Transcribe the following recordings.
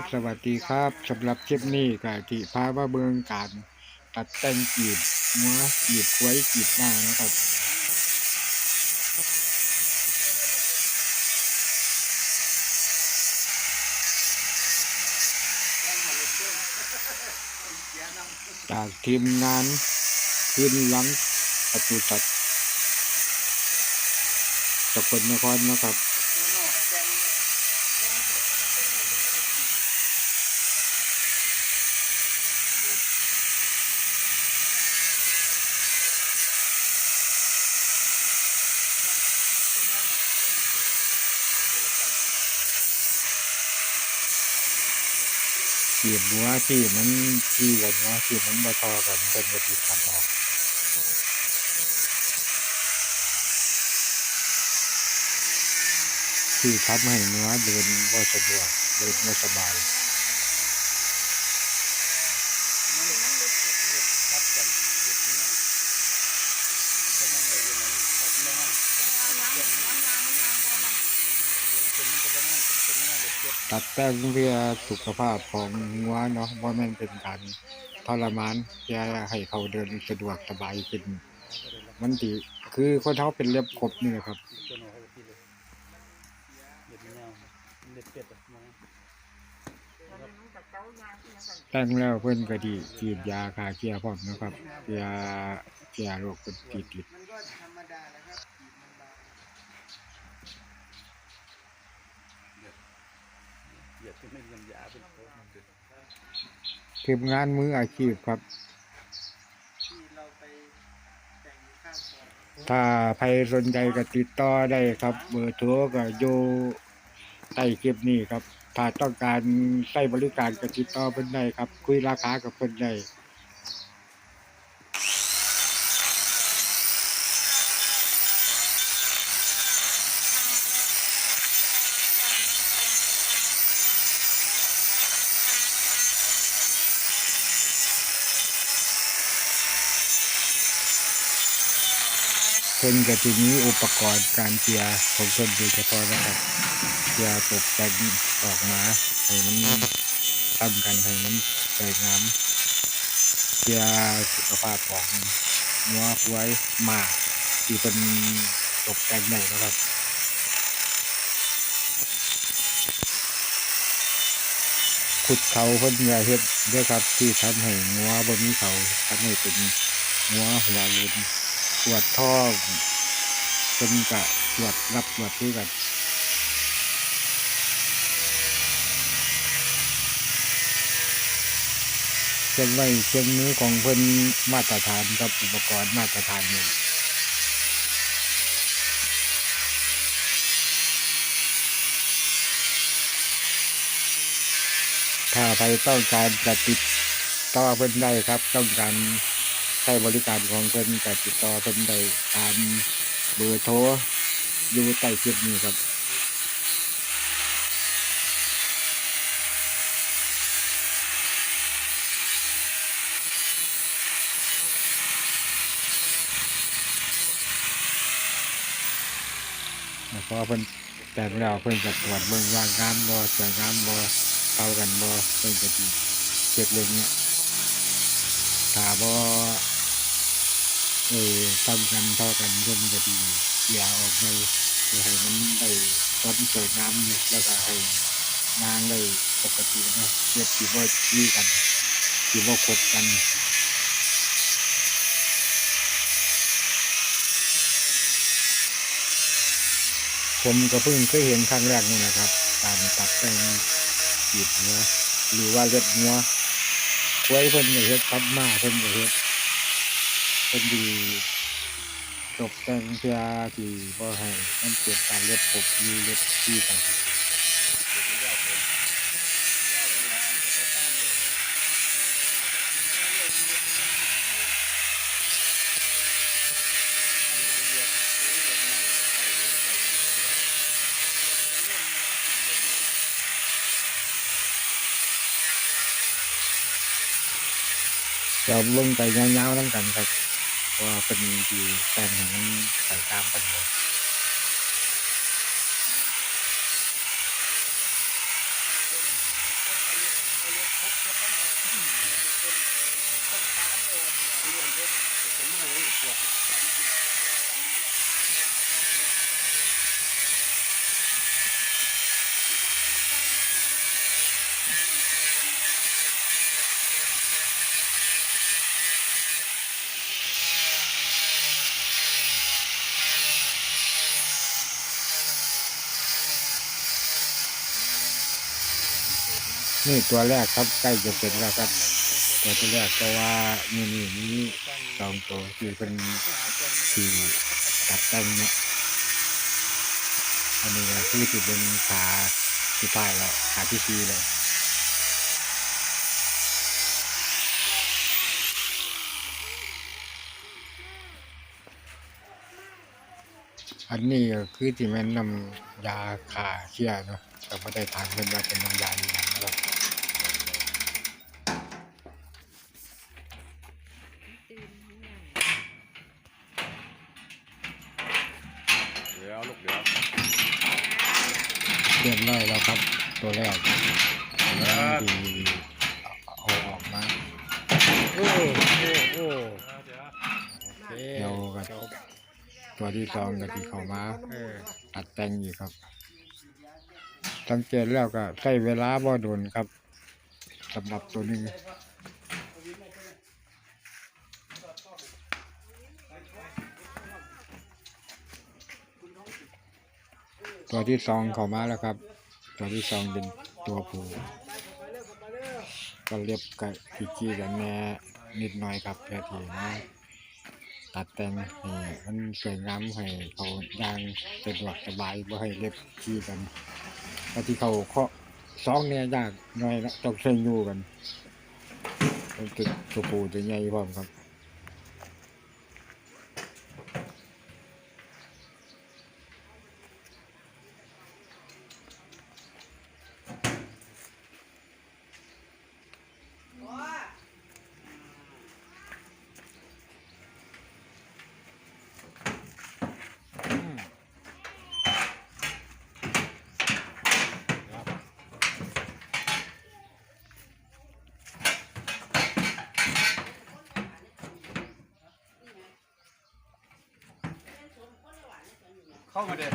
สวัสดีครับสำหรับคลิปนี้ก็ที่พามาเบิงการตัดแต่งกีบหัวกีบไว้กีบหน้านะครับจากทีมงานขึ้นหลังประตูตัดสกลนครนะครับ ขีบหัวที่มันที่กันนะที่มันมาทอกันเป็นปฏิขัดออกที่ทำให้เนื้อเดินว่าสะดวกเดินไม่สบาย ตัดแต่งเพื่อสุขภาพของงัวเนาะว่ามันเป็นการทรมานเพื่อให้เขาเดินสะดวกสบายขึ้น มันดีคือคนเท้าเป็นเล็บขบนี่แหละครับตัวหนูเขาพี่เลยเด็ดมันยาวเด็ดเป็ดอะมองแต่งแล้วเพิ่อนก็ดีฉีดยาคาเกียพร้อมนะครับเพื่อเกียโรคปิดติบขีดมันบาง เหยียดที่ไม่เงินยาเป็นโค้ง ทีมงานมืออาชีพครับถ้างซอยถ้าใครสนใจก็ติดต่อได้ครับ เบอร์โทรก็อยู่ใต้คลิปนี้ครับ ถ้าต้องการใช้บริการก็ติดต่อเพิ่นได้ครับ คุยราคากับเพิ่นได้ ก็จะมีอุปกรณ์การเจียร์ของเพิ่นโดยเฉพาะนะครับเจียร์ตกแต่งออกมาให้มันทำกันให้มันสวยงามเจียร์สุขภาพของหัวควายมาที่เป็นตกแต่งได้นะครับขุดเขาเพิ่นอย่าเฮ็ดด้อครับที่ทำให้งัวบ่มีเขาทำให้เป็นงัวหัวรุนปวดท้อง เพิ่นก็ตรวจรับตรวจคือกันเครื่องไม้เครื่องมือของเพิ่นมาตรฐานครับอุปกรณ์มาตรฐานนี่ถ้าใครต้องการจะติดต่อเพิ่นได้ครับ ต้องการใช้บริการของเพิ่นก็ติดต่อเพิ่นได้ตาม บอร์โทรอยู่ใต้คลิปนี้ครับแล้วพอเพิ่นแต่งแล้วเพิ่นจะตรวจเบิ่งว่างามบ่สวยงามบ่เข้ากันบ่เพิ่นก็สิเช็คเรื่องเนี้ยถ้าบ่ เออต้องกันเท่ากันเพิ่นก็สิอย่าออกไปเพื่อให้มันได้ต้นสวยงามเนี่ยแล้วก็ให้นางได้ปกตินะเรียบสิบ่จี้กันสิบ่คบกันผมก็เพิ่งเคยเห็นครั้งแรกนี่แหละครับ การตัดแต่งกีบหัวหรือว่าเล็บหัวไว้เพิ่นก็เฮ็ดทับมาเพิ่นก็เฮ็ด เพิ่นดีตกแต่งเพื่อที่บ่ให้มันเกิดการเล็บขบหรือเล็บที่กันจะลงไปยาวๆน้ำกันครับ ว่าเป็นที่แต่งหนังใส่ตามปัญ นี่ตัวแรกครับใกล้จะเสร็จแล้วครับ ตัวที่แรกก็ว่านี่นี่นี่สองตัวที่เป็นที่ตัดแต่งเนี่ยอันนี้ก็คือที่เป็นขาที่ใต้แล้วขาที่สี่เลยอันนี้ก็คือที่แม่นนำยาขาเชี่ยเนาะแต่ไม่ได้ทานเป็นว่าเป็นน้ำยาอย่างนั้นนะครับเดี๋ยวลูกเดี๋ยว เรียบร้อยแล้วครับ ตัวแรกแล้วดีเอาออกมาโอ้โอ้โอ้เดี๋ยวโอเคเดี๋ยวก็ตัวที่สองก็ที่เข้ามาเออตัดแต่งอยู่ครับสังเกตแล้วก็ใช้เวลาบ่โดนครับสำหรับตัวนี้ตัวที่สองเข้ามาแล้วครับ ตัวที่สองเป็นตัวผู้ก็เรียบกับพิกี้กันแน่นิดหน่อยครับเพื่อที่มาตัดแต่งให้มันสวยงามให้เขาย่างสะดวกสบายบ่ให้เล็บขี้กันถ้าที่เขาเคาะสองเนี่ยยากหน่อยละต้องใช้อยู่กันมันติดตัวผู้จะใหญ่พร้อมครับ เข้ามาเด็ด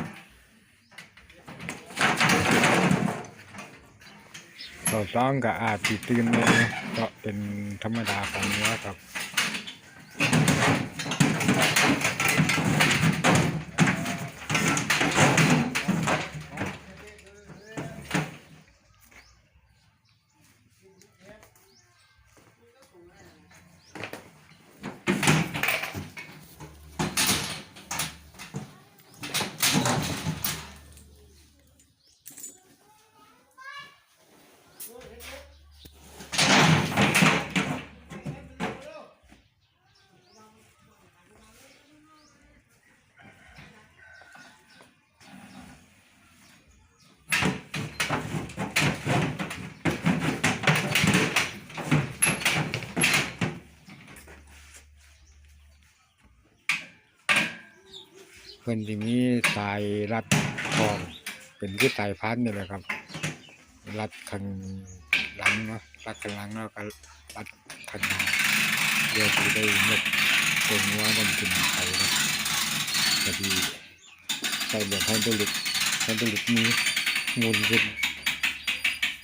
ตัวสองกับอาจสิตื่นเลยก็เป็นธรรมดาของเนื้อครับ เพิ่นที่มีสายรัดทอง เป็นคือสายพันนี่แหละครับ รัดข้างหลังเนาะรัดข้างหลังแล้วก็รัดข้างหน้าเพื่อที่ได้ยกตัวงัวมันขึ้นไปเนะพอดีใส่แบบไฮดรอลิกไฮดรอลิกมีหมุนขึ้น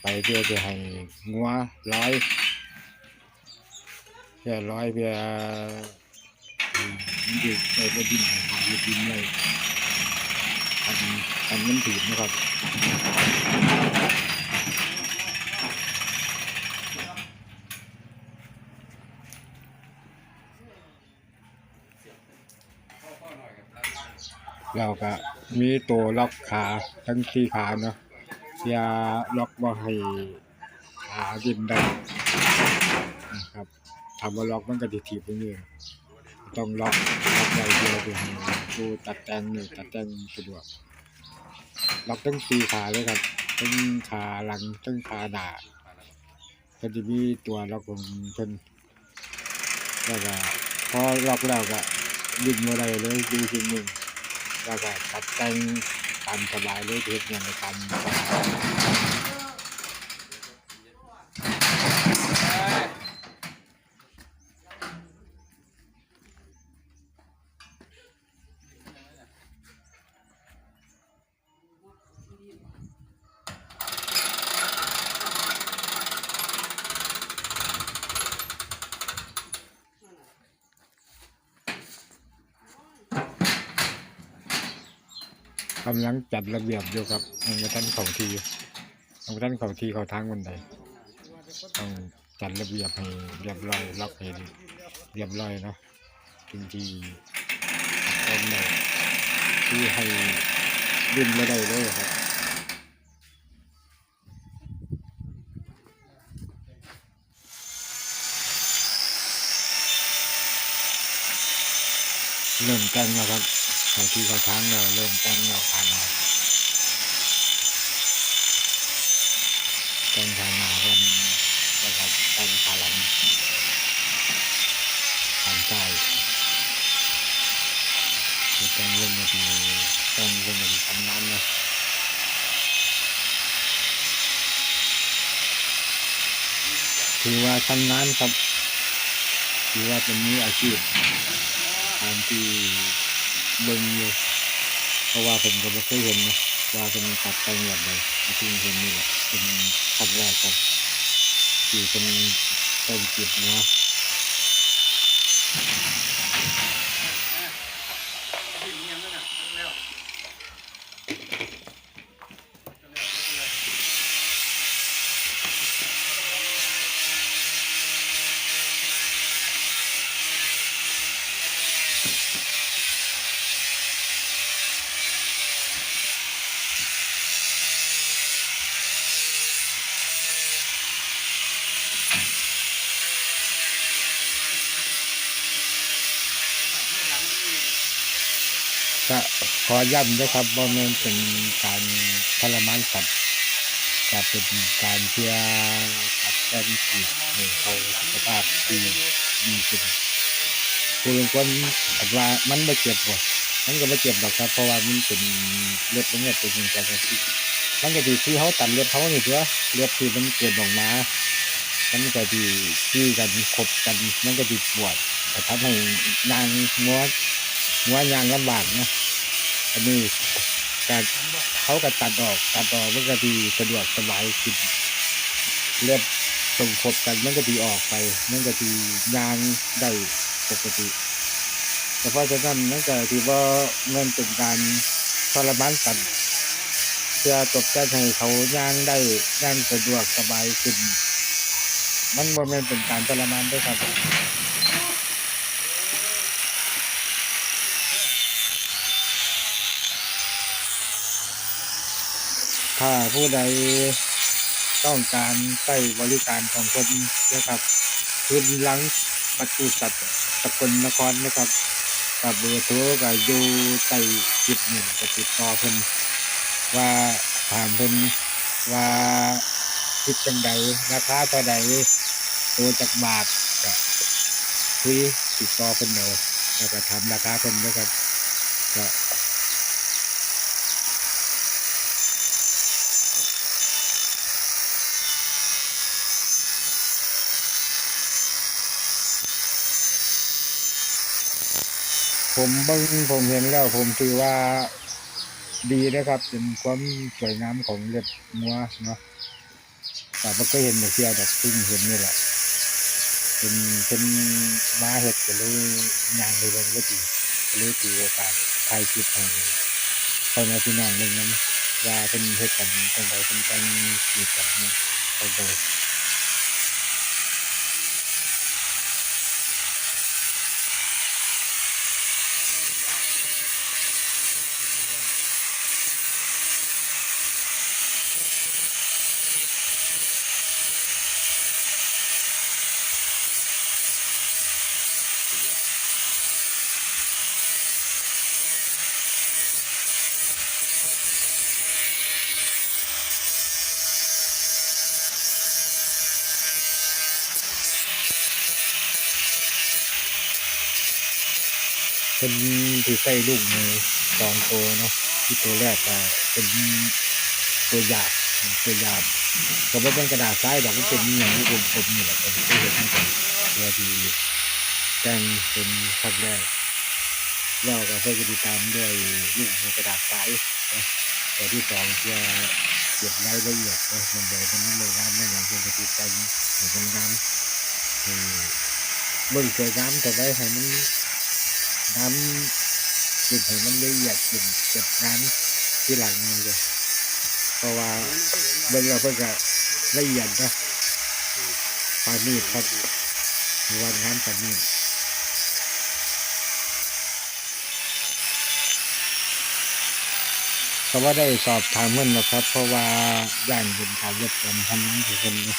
ไปเพื่อจะให้งัวร้อยเพื่อร้อยเพื่อ มันอยู่ในบดินของเขาอยู่ดินเลยอันอันมันถือนะครับเราก็มีตัวล็อกขาทั้งที่ขาเนาะอย่าล็อกบ่ให้ขาดินได้นะครับทำว่าล็อกมันก็จะถีบตรงนี้ ต้องล็อกล็อกไว้เดียวเพื่อให้ดูตัดแต่งนี่ตัดแต่งสะดวกล็อกทั้งสีขาเลยครับทั้งขาหลังทั้งขาหน้าก็จะมีตัวล็อกของเพิ่นแล้วก็พอล็อกแล้วก็ดึงมาได้เลยดูทีหนึ่งแล้วก็ตัดแต่งตามสบายเลยเฮ็ดอย่างไรตาม กำลังจัดระเบียบอยู่ครับยังไม่ทันเข้าทียังไม่ทันเข้าทีเขาทางวันใดต้องจัดระเบียบให้เรียบร้อยล็อกให้เรียบร้อยเนาะถึงที่ต้นเลยที่ให้ดินไม่ได้เลยครับเริ่มกันแล้วครับ เขาที่เขาทั้งเราเริ่มกันเราผ่านเรากันผ่านหน้ากันแล้วก็กันผ่าลังผ่านใจคือต้องเล่นมาทีต้งเล่นมาทีทำนั้นนะถือว่าทำนั้นครับถือว่าเป็นมืออาชีพตามที่ เบิ่งอยู่เพราะว่าผมก็ไม่เคยเห็นนะว่าเป็นตัดแต่งแบบใดที่เพิ่งเห็นนี่แหละเป็นครั้งแรกครับที่เป็นต้นจิตเนาะ ถึงยังนั่นน่ะแล้วหลังนี่ ก็ข อย้ำนะครับว่ามันเป็นการทรมานสัตว์จะเป็นการเพื่อตัดแต่งจิตให้เขาสุขภาพที่ดีขึ้นคือคนอาจว่ามันไม่เจ็บบ่มันก็ไม่เจ็บหรอกครับ เพราะว่ามันเป็นเลือดมันเนี่ยเป็นสิ่งจากที่มันก็ดีที่เขาตัดเลือดเขานี่เพื่อเลือดที่มันเกิดออกมามันก็ดีที่กันคบกัน มันก็ดีปวดแต่ทำให้นางงัวงัวยางลำบากนะ อันนี้การเขาก็ตัดออกตัดออกมันก็ดีสะดวกสบายขึ้นเลือดตรงคบกันมันก็ดีออกไปมันก็ดียางได้ปกติแต่เพราะฉะนั้นนั่นก็ถือว่ามันเป็นการทรมานกันเพื่อตบใจให้เขาย่างได้ย่างสะดวกสบายขึ้น มันบ่แม่นเป็นการทรมานด้วยครับ ถ้าผู้ใดต้องการใช้บริการของคนนะครับคืนหลังประตูสัตว์สกลนครนะครับกับเบอร์โทรก็อยู่ใต้คลิปนี่ก็ติดต่อเพิ่นว่าถามเพิ่นว่าคิดจังใดราคาเท่าใดตัวจากบาทก็คุยติดต่อเพิ่นเอาแล้วก็ทำราคาเพิ่นนะครับก็ ผมเบิ่งผมเห็นแล้วผมถือว่าดีนะครับ เป็นความสวยงามของเล็บงัวเนาะแต่ไม่เคยเห็นเสียดอกเพิ่งเห็นนี่แหละเป็นเป็นมาเห็ดก็เลยยางเลยเบิ่งก็ดีเลยถือโอกาสถ่ายคลิปให้พ่อแม่พี่น้องเบิ่งนั้นว่าเป็นเฮ็ดกันจังไดเป็นจังกีดกันจังได เป็นที่ใส่ลูกมือสองตัวเนาะที่ตัวแรกก็เป็นตัวหยาบตัวหยาบก็บ่เป็นกระดาษทรายดอกมันเป็นอย่างที่ผมผมนี่แหละเป็นตัวเห็ดเหมือนกันเพื่อที่แจ้งเป็นครั้งแรกแล้วก็เพื่อจะติดตามด้วยลูกกระดาษทรายตัวที่สองเพื่อเก็บรายละเอียดนะมันเลยมันเลยงานมันอย่างเช่นกระติดใจให้มันงามให้เบิ่งสวยงามแต่ไว้ให้มัน น้ำกินให้มันละเอียดกินเก็บงานที่หลังมันเลยเพราะว่าเบิ่งแล้วเพิ่นก็ละเอียดนะเปานีครับวันงานปานีดก็ว่าได้สอบถามเพิ่อนหรอกครับ เพราะว่าย่านเป็นการรบกวนทำนั้นคือคนนี้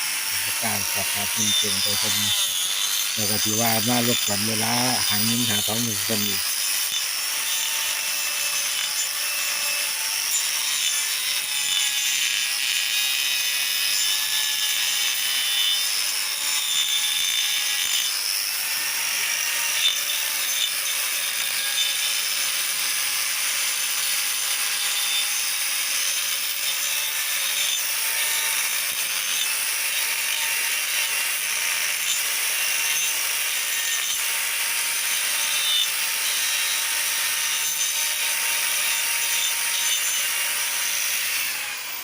การสอบถามเพิ่นเก่งไปคนนี้ แล้วก็ที่ว่ามาลบกันเวลาหาเงินหาท้องหนึ่งคนอีก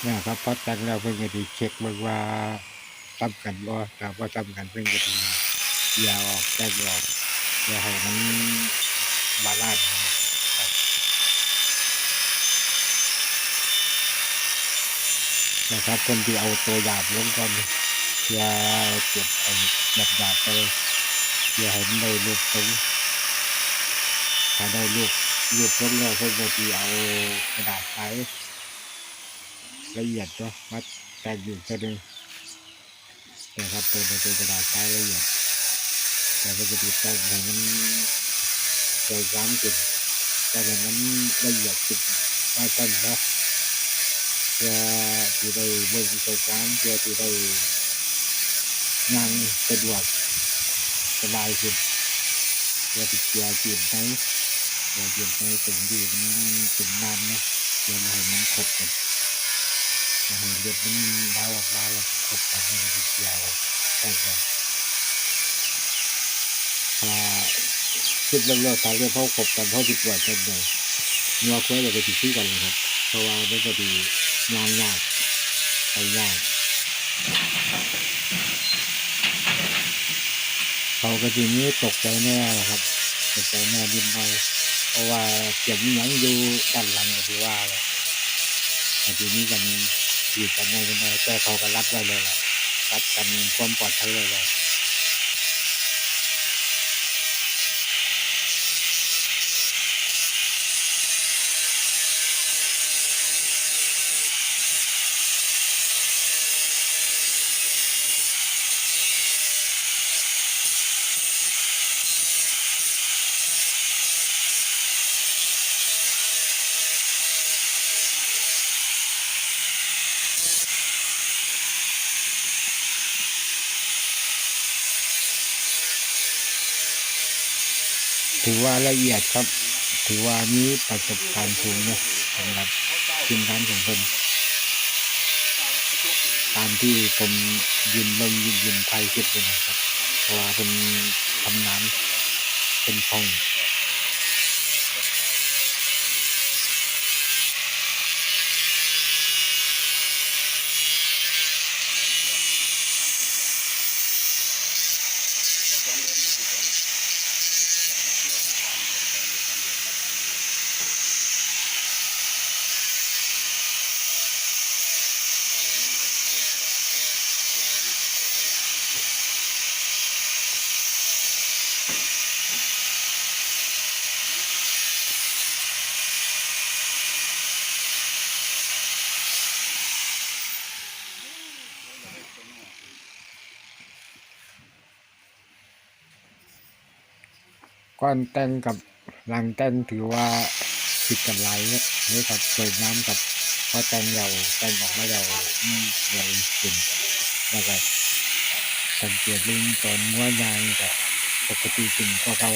นะครับพอแต่งแล้วเพิ่นก็สิเช็คเบิ่งว่าซ้ำกันบ่ถ้าบ่ซ้ำกันเพิ่นก็สิเคลียร์ออกแต่งออกเพื่อให้มันบาลานซ์นะครับ คนที่เอาตัวหยาบลงก่อนเพื่อเก็บเอาหยาบหยาบไปเพื่อให้มันได้รูปทรงถ้าได้รูปรูปทรงแล้วเพิ่นก็สิเอากระดาษใส ละเอียดเนาะมัดแตกอยู่ตัวหนึงนะครับตัวเป็นตัวกระดาษใช้ละเอียดแต่ก็จะติดตั้งให้มันสวยงามขึ้นแต่ให้มันละเอียดขึ้นมาตั้งนะเพื่อที่ได้เบิ่งสวยงามเพื่อที่ได้งานสะดวกสบายขึ้นเพื่อที่เกียร์จีบไหมเกียร์จีบไหมถึงที่มันเป็นงานนะเพื่อมาให้มันครบกัน หมือดมันไหลออกมาแล้วกดกันมันจะเกี่ยวได้ก่อนถ้าคิดเรื่องๆถ้าเรื่องเขาขบกันเขาจิตปวดกันเลยงัวควายเราก็ติดซื้อกันเลยครับ เพราะว่ามันก็ดีงานยากไปยากเขาก็ทีนี้ตกใจแน่แหละครับตกใจแน่ดินไปเพราะว่าเก็บยังอยู่ด้านหลังก็ถือว่าแหละแต่ทีนี้กัน ขีดกันได้ยังไงแต่เขาก็รับได้เลยล่ะรับกันความปลอดภัยเลยเลยายละเอียดครับ ถือว่านี้ประสบการณ์สูงนะสำหรับทีมงานของคนตามที่ผมยืนเบิ่งยืนยืนไทยคิดเลยนะครับเพราะว่าเป็นทำน้ำเป็นพอง ก่อนแต่งกับหลังแต่งถือว่าผิดกันหลนี่ครับสวยงามครับพอแต่งเราแต่งออกมาเราอืมสวยขึ้นแล้วก็สังเกตลิงตอนงัวยางกับปกติสิ่งก็เขา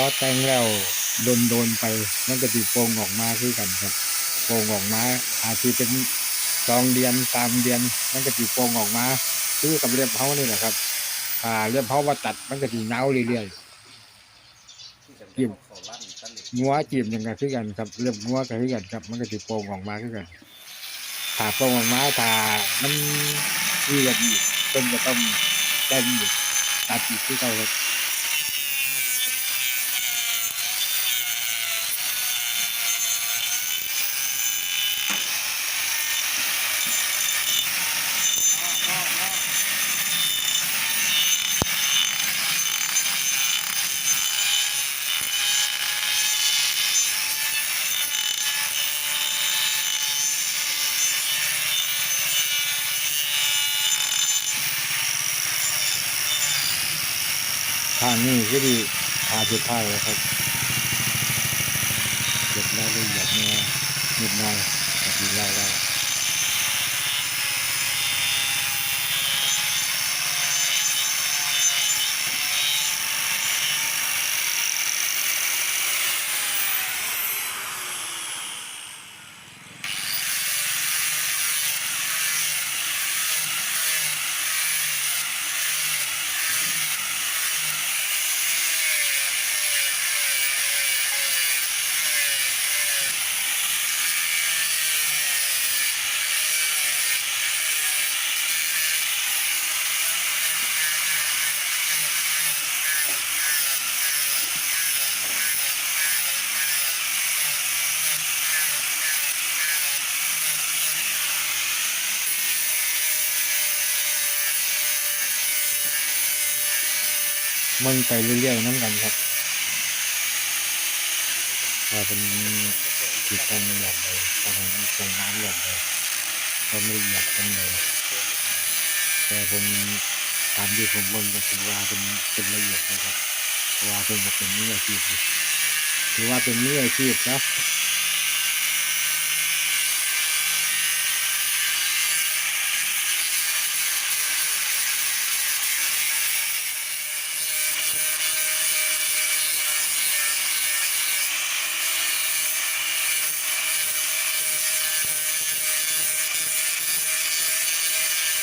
อแต่งแล้วโดนโดนไปมันก็ติโปร่งออกมาคือกันครับโปร่งออกมาอาจจะเป็นสองเดือนสามเดือนมันก็ติโปร่งออกมาคือกับเรียบเฮานี่แหละครับอ่าเรียบเฮาว่าตัดมันก็ติเงาเรื่อยๆจีบงัวจีบยังไงคือกันครับเรื่องงัวกันคือกันครับ มันก็สิโป่งออกมาคือกันถ้าโป่งออกมาถ้ามันมีแบอีกเพิ่นก็ต้องแต่งตัดอีกคือเก่าครับ ทางนี้ก็ดีทาสุดท้ายแล้วครับเก็บรายละเอียดเนี่ยนิดหน่อยแต่ทีไล่ได้ มันไปเรื่อยๆนั่นกันครับว่าเป็นติดตั้งอย่างไรตอนนั้นตรงน้ำอย่างไรก็ไม่ละเอียดกันเลย แต่ผมตามที่ผมเบิ่งก็ถือว่าเป็นเป็นละเอียดนะครับเพราะว่าเพิ่นก็เป็นมืออาชีพถือว่าเป็นมืออาชีพนะ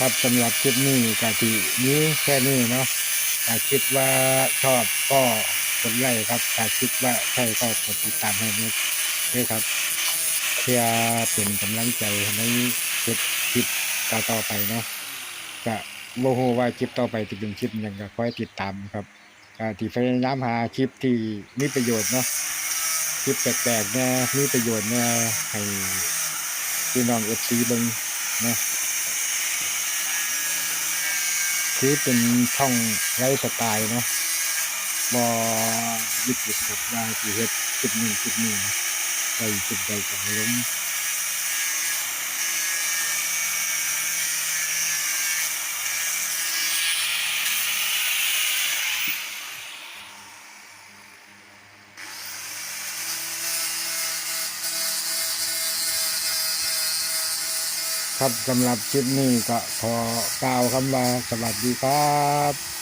ครับสำหรับคลิปนี้กะทินี้แค่นี้เนาะถ้าคิดว่าชอบก็กดไลค์ครับถ้าคิดว่าใช่ก็กดติดตามให้ด้วยครับ เพื่อเป็นกำลังใจในคลิปคลิปต่อไปเนาะจะโมโหว่าคลิปต่อไปจะเป็นคลิปยังก็คอยติดตามครับก็ที่พยายามหาคลิปที่มีประโยชน์เนาะคลิปแปลกๆเนี่ยมีประโยชน์เนี่ยให้พี่น้องเอฟซีเบิ่งเนาะ คื อเป็นช่องไร้สไตล์เนาะบอยึดติดกับว่าสีเห็ดจุดหนึ่งจุดหนึ่งไปจุดใดก็ล้ม ครับสำหรับคลิปนี้ก็ขอกล่าวคำว่าสวัสดีครับ